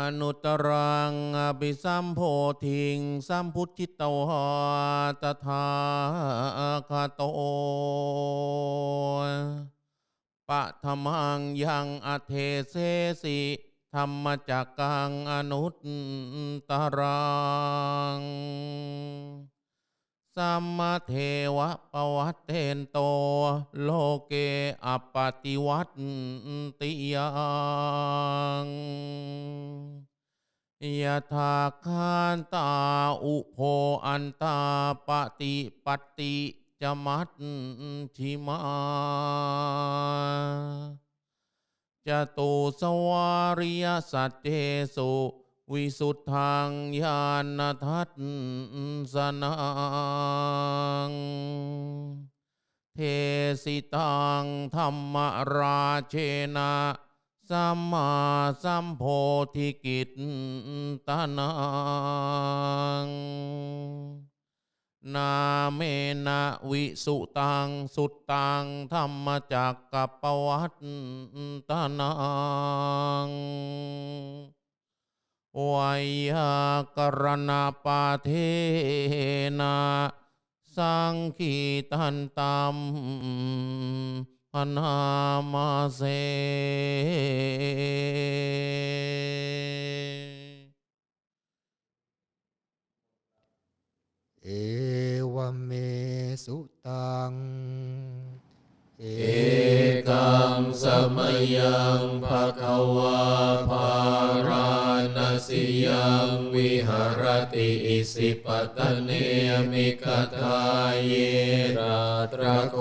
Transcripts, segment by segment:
อนุตรังอภิสัมโพธิงสัมพุทธิโตตถาคาโตปะธรรมังยังอเทเสสิธรรมจักกังอนุตตรัง สัมมาเทวะปวัตเทนโต โลเกอปติวัตติยังยะถาคานตาอุโพอันตาปฏิปัตติจมัตชิมาจตุสวาริยสัจเจสุ วิสุทธังญาณทัสสนัง เทสิตังธรรมราเชนะสัมมาสัมโพธิกิตตนัง นาเมนะวิสุตังสุตตังธรรมจักกัปวัตตนัง วยากรณปาเทนะสังคีตันตัมพนามาเสเอวเมสุตัง เอเกังสมยังภะคะวาภาราณ สิยังวิหารติอิสิปตเนมิกทาเยราตระโค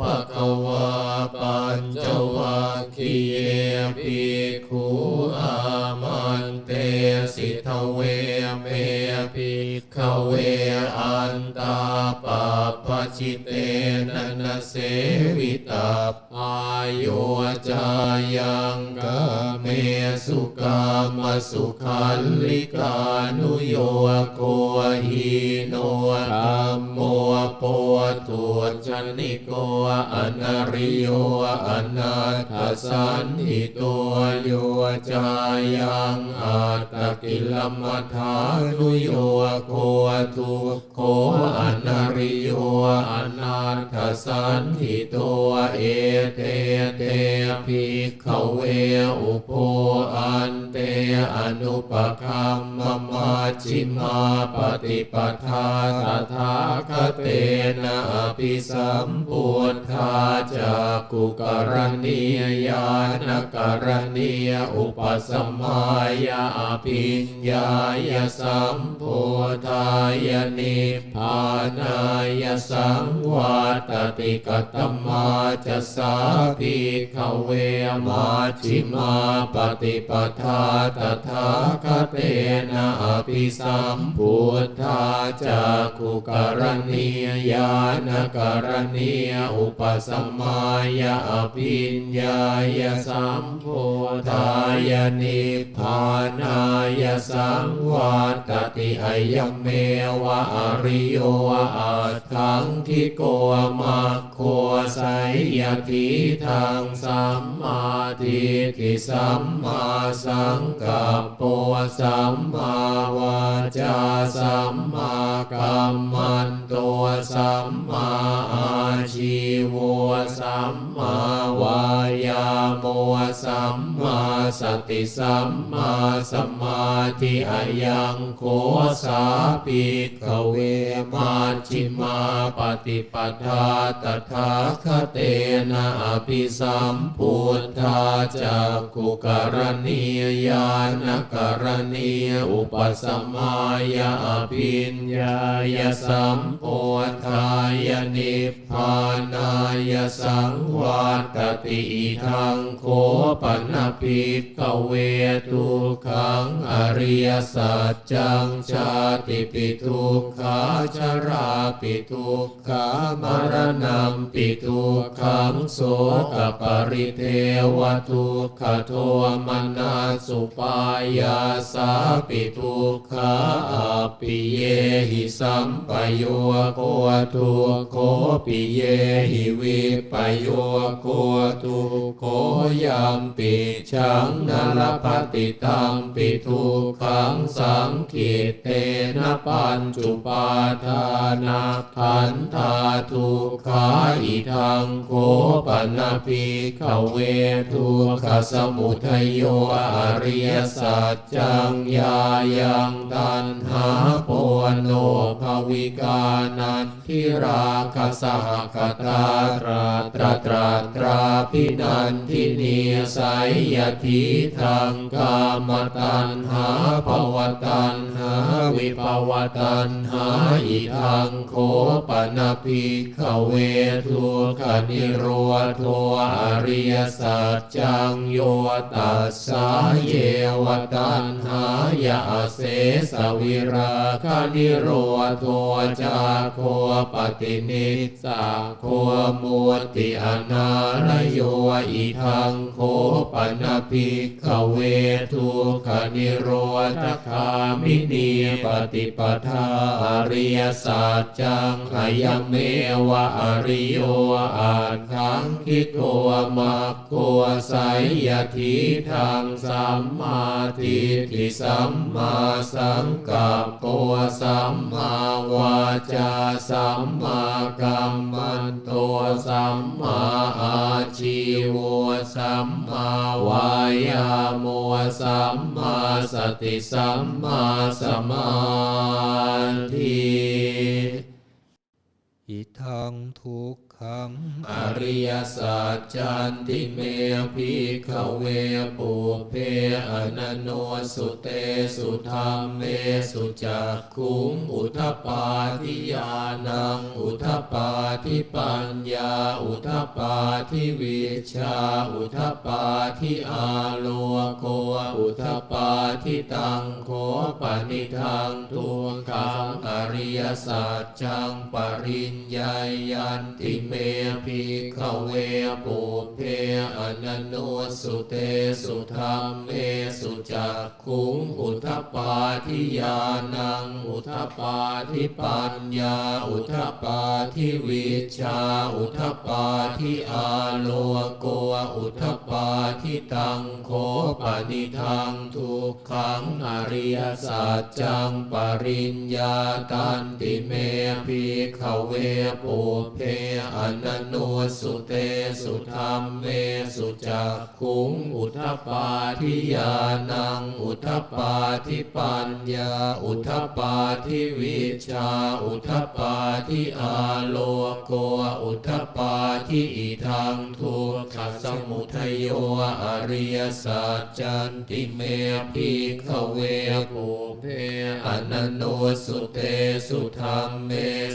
ภะควาปัญจวัคคีเยภิกขุอามันเตสิทเวเมภิขเวอันตาปาปชิเตนะนเสวิตาอายุจายา สุขันลิกานุโยโกหิโนธัมโมโปตัวชนิโกอนาริโยอนาถสันติตัวโยจายังอัตตกิลมัฏฐานุโยโกทุโคอนาริโยอนาถสันติตัวเอเตเตภิกขเวอุโพอ อนุปคัม มมาชิมาปฏิปทาตถาคเตนะอภิสัมพุทธาจากุกรณียญาณกรณียอุปสมมายาอภิญญายสัมโพธายนิพานายสังวาตติกตมาจะสาภิกขเวมาชิมาปฏิปทาตถาคเตนะอภิิสัมพุทธาจากขุกรณียญาณกรณียอุปสมายาอภิญญายสัมโพธายนิพพานายสังวาตติอยเมวะอริโยอาทังคิโกมาโคไสยทิทังสัมมาทิฏฐิสัมมาสังกัปโปสัมมาวาจาสัมมากัมมันโตสัมมาอาชีวสัมมา สติสัมมาสมาธิอายังโคสาปิกเวมาชิมาปฏิปทาตถาคเตนะอภิสัมพุทธาจากกุกรณียญาณกรณียอุปสมมายาอภิญญายสัมโพธายนิพพานายสังวาตติอิทังโคปนภิกขเวทุขังอริยสัจจังชาติปิทุกขาชราปิทุกขามรณะปิทุกขังโสกปริเทวทุกขโทมนาสุปายาสาปิทุกขาอปิเยหิสัมปโยโคทุโคปิเยหิวิปโยโคทุโคยัมปิชังนรปฏิตัมปิทุขังสังขิตเตนะปัญจุปาทานาขันธาทุกขาอิทังโคปนาภิกขเวทุกขสมุทัยโยอริยสัจจังยายังตันหาโปโนภวิกานันทิราคสหกตาตราตราตราตราพินันทินีสายยทีทางกามตันหาภวตันหาวิภวตันหาอิทังโคปนภิกเวทุกนิโรธโทอริยสัจจังโยตัสสาเยวตันหายาเสสวิราคนิโรธโทจาโคปฏินิสาโคมุติอนาลโยอิทังโคปนภิกขเวทุกนิโรธคามินีปฏิปทาอริยสัจจังอยังเมวะอริโยอาทังคิโกมัคโคไสยทิทางสัมมาทิฏฐิสัมมาสังกัปโปสัมมาวาจาสัมมากัมมันโตสัมมาอาชีวสัมมาวายาโมสัมมาสติสัมมาสมาธิอิทังทุกข ง อริยสัจจันติเมภิกขเวปุเพอนันโนสุเตสุธรรมเมสุจักขุงอุทปาทิยานัง อุทปาทิปัญญา อุทปาทิวิชา อุทปาทิอาโลโกอุทปปาทิตังโคปนิทังทุกขังอริยสัจจังปริญญายันติเมภิกขเวปุเพอนันโนสุเตสุธรรมเมสุจักขุงอุทปาทิยานัง อุทปาทิปัญญา อุทปาทิวิชา อุทปาทิอาโลโกอุทปาทิตังโคปนิทังทุกขังอริยสัจจังปริญญาตันติเมภิกขเวปุเพอนันโนสุเตสุธรรมเมสุจักขุงอุทปาทิยานังอุทปาทิปัญญา อุทปาทิวิชา อุทปาทิอาโลโก อุทปปาทิอิทังทุกขสมุทัยโยอริยสัจจันติเมภิขเวปุเพอนันโนสุเตสุธรรมเม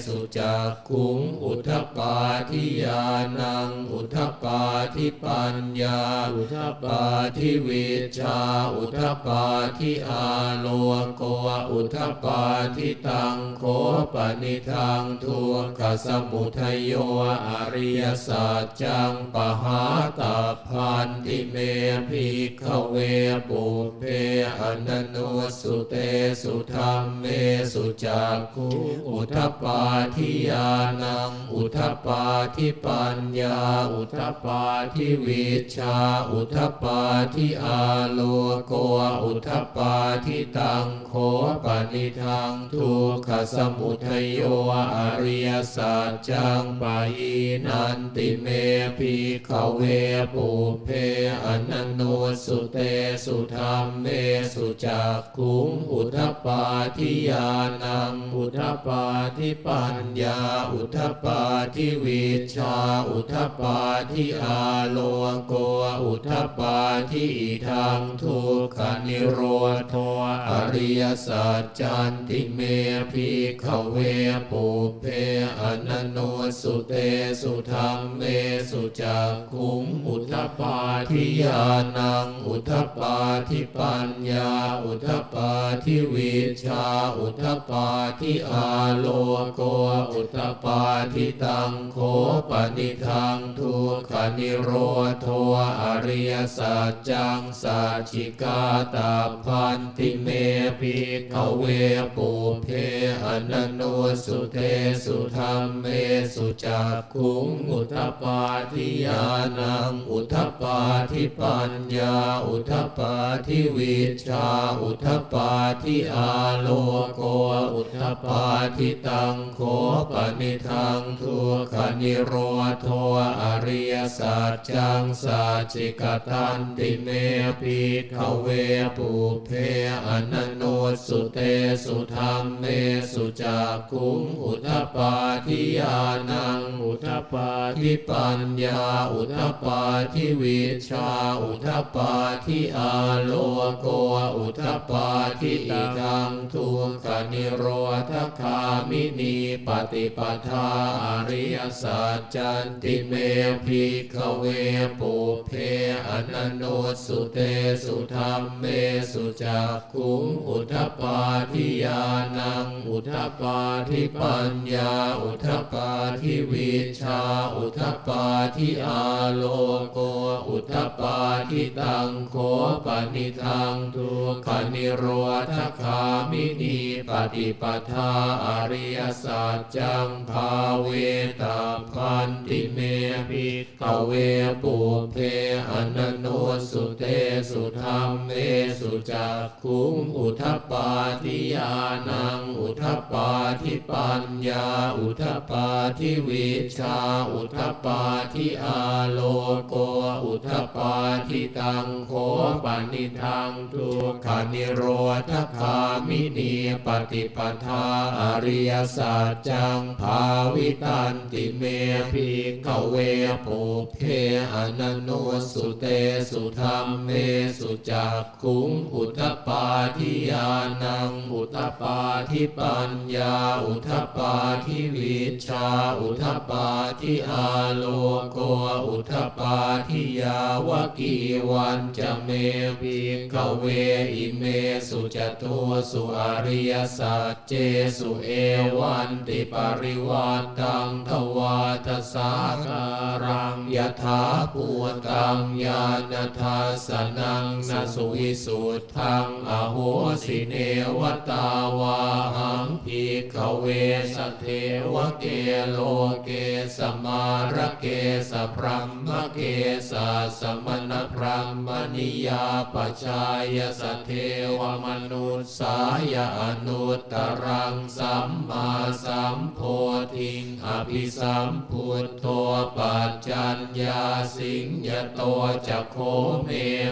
สุจักขุงอุทปปาทิยานัง อุทปปาทิปัญญา อุทปปาทิวิชา อุทปปาทิอาโลโกอุทปปาทิตังโคปนิทังทุกขสมุทัยโยอริยสัจจังปหาตาพันติเมภิกขเวปุเพอนันโนสุเตสุธรรมเมสุจักขุอุทปาทิยานังอุทปาทิปัญญา อุทปาทิวิชา อุทปาทิอาโลโกอุทปาทิตังโคปนิทังทุกขสมุทโยอริยสัจจังปะยีนันติเมภิกขเวปุเพอนันโนสุเตสุธรรมเมสุจักขุงอุทปาทิยานังอุทปาทิปัญญา อุทปาทิวิชา อุทปาทิอาโลโกอุทปาทิอิทังทุกขนิโรธโทอริยสัจจันติเมภิกขเวปุเพอนันโนสุเตสุธรรมเมสุจักขุงอุทปปาทิยานัง อุทปปาทิปัญญา อุทปปาทิวิชา อุทปปาทิอาโลโก อุทปปาทิตังโคปนิทังทุกขนิโรโทอริยสัจจังสัจจิกาตาพันติเมภิกขเวปุเพอนันโนสุเทสุธรรมเมสุจักขุงอุทปาทิยานังอุทธปาทิปัญญาอุทปาทิวิชาอุทปาทิอาโลโกอุทปาทิตังโคปนิทังทุกขนิโรโทอริยสัจจังสัจจิกตันติเมภิขเวปุเพอนันโนสุเตสุธรรมเมสุจักุงอุทปาทิยานังอุทปาทิปัญญาอุทปาทิวิชชาอุทปาทิอาโลโกอุทปาทิอิทังทุกขนิโรธคามินีปฏิปทาอริยสัจจันติเมภิกขเวปุเพอนันโนสุเตสุธรรมเมสุจักขุงอุทปาทิยานังอุทปาทิปัญญาอุทปาทิวิชาอุทปาทิอาโลโก อุทปาทิตังโคปนิทังทุกขนิโรธคามินีปฏิปทาอริยสัจจังภาเวตาพันติเมภิกเวปุเพอนันโนสุเตสุธรรมเมสุจักขุงอุทปาทิยานังอุทปาทิปัญญาอุทปาทิวิชาอุทปาทิอาโลโกอุทปาทิตังโคปนิทังทุกขานิโรธคามินีปฏิปทาอริยสัจจังภาวิตันติเมภิกขเวปุเพอนันโนสุเตสุธรรมเมสุจักขุงอุทปาทิยานังอุทปาทิปัญญาอุทปาทิวิชาอุทปาทิอาโลโกอุทปาทิยาวกีวันจะเมภิกขเวอิเมสุจตุสุอริยสัจเจสุเอวันติปริวัตังทวาทสาการังยถาภูตังญาณทัสนังนสุวิสุทธังอโหสิเนวตาวาหังภิกขเวสเทวเกโลเกสมารเกสพรัมมเกสาสมณพรหมนิยาปชายสเทวมนุษสายอนุตตรังสัมมาสัมโพธิงอภิสัมพุทโธปัจจัญญาสิงยโตจะโคเม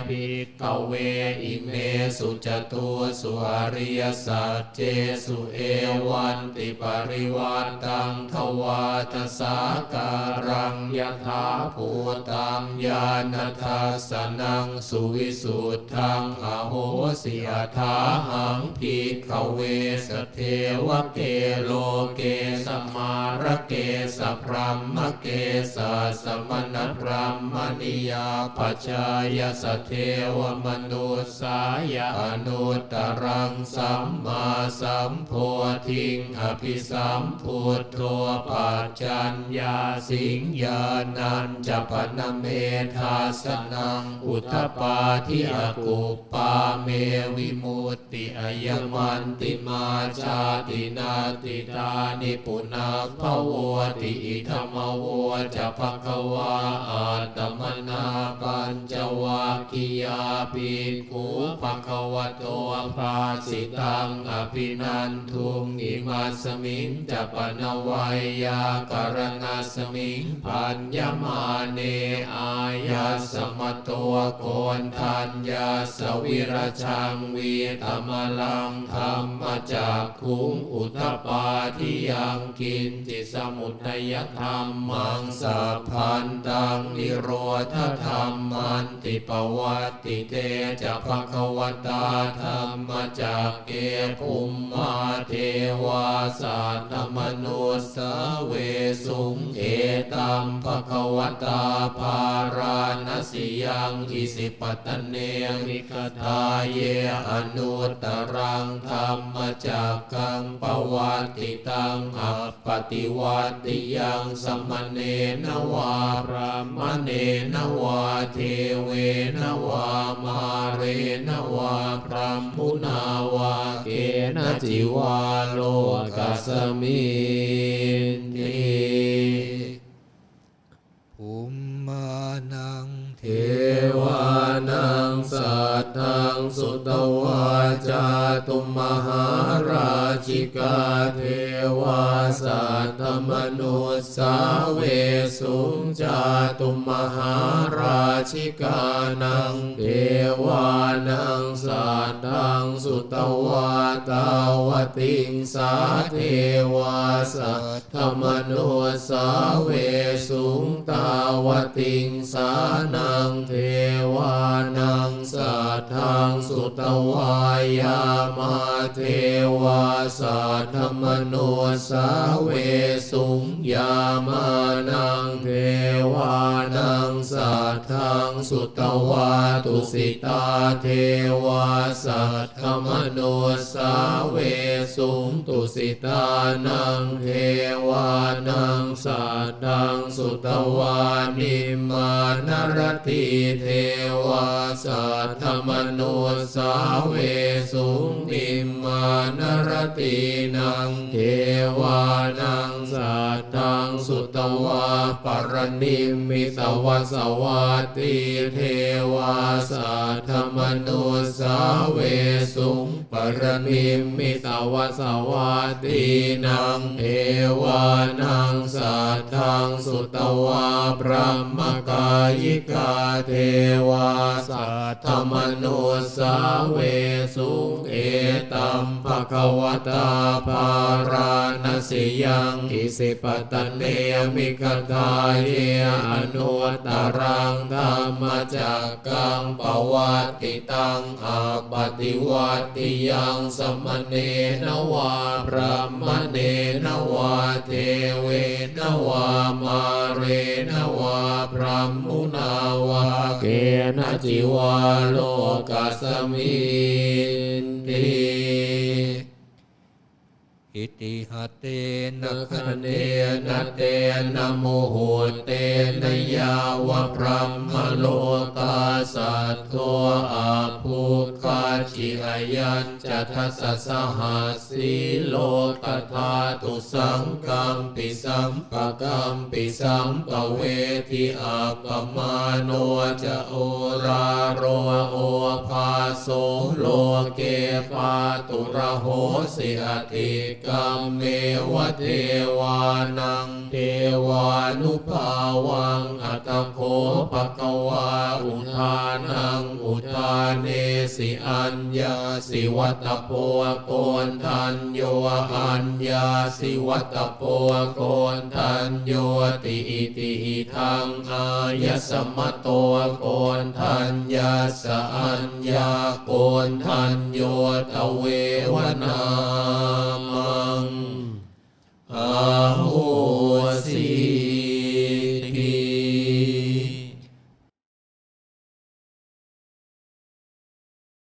ภิกขเวอิเมสุจตุสุอริยสัจเจสุเอวันติปริวัตังทวาทสาการังยถาภูตังญาณทัสสนังสุวิสุทธังอโหสิยถาหังภิกขเวสเทวเกโลเกสมารเกสพรหมเกสสมณพรหมนิยาปชายสเทวมนุสายอนุตตรังสัมมาสัมโพธิงอภิสัมพุทโธปัจจัญญาสิงญานันจปนเมธาสนังอุทปาทิอกุปปาเมวิมุตติอายมันติมาชาตินาติตานิปุนาภวติอิธรรมโวจะภควาอาตมนาปัญจวัคคียาปิกูภควโตภาสิตังอภินันทุงอิมาสมิงจะปนวัยยาการณาสมิงพันยมาเนอายาสมตัวโกนทัญญาสวิรชังวีธรรมลังธรรมจากคุงอุทปาทิยังกินจิสมุทัยธรรมมังสัพพันตังนิโรธธรรมมันติปวัตติเตจะภควตาธรรมจากเกภุมมาเทวาสัตตมนุสเวสุงเอตัมภควตาภารราณสิยังอิสิปตเนียมิกทาเยอนุตรังธรรมจักกังปวัติตังอัปปติวัติยังสมเณนวาพระมเณนวาเทเวนวามาเรนวาพระมุนาวาเกณจิวาโลกัสมิาตุมหาราชิกาเทวาสัตมนุสสาเวสุงจาตุมหาราชิกานังเทวานังสัตังสุตวาตาวติงสาเทวาสัตตมนุสสาเวสุงตาวติงสานัง ตวายามาเทวาสัทธมโนสาเวสุงยามา สุตวาตุสิตาเทวาสัทธมโนสาเวสุงตุสิตานังเทวานังสัทธังสุตวานิมานรติเทวาสัทธมโนสาเวสุงนิมานรตินังเทวานัง วาปรนิมิตวสวัตติเทวาสัทมโนสาเวสุงปรนิมิตวสวัตตินังเทวานังสัทธังสุตวาพระมกายิกาเทวาสัทมโนสาเวสุงเอตัมภะคะวตาภาราณสิยังอิสิปตเนมิกทาเยอนุตรังธรรมจักกังปวัติตังอาปฏิวัติยังสมเณนวาพระมเณนวาเทเวนวามาเรนวาพระมุนาวาเกณจิวาโลกัสมิ อิติหัตเตนะนะคะคะเนเนนะเตนะโมโหเตนะยาวะพระมโลกาสัตโตอาภูคาชิอายัญจะทัสสะสหัสสีโลกธาตุสังกัมปิสัมปะกัมปิสัมปะเวทิอาปมาโนจะโอราโรโอภาโสโลเกปาตุระโหสิอติกกรรมเมวเทวานัง เทวานุภาวัง อัตโคปะกวาอุทานัง อุทานเนสิอัญญาสิวัตโพโกนทันโยอัญญาสิวัตโพโกนทันโยติอิติอิทังอายสมะโตโกนทันยาสอัญญาโกนทันโยตเววนา Oh.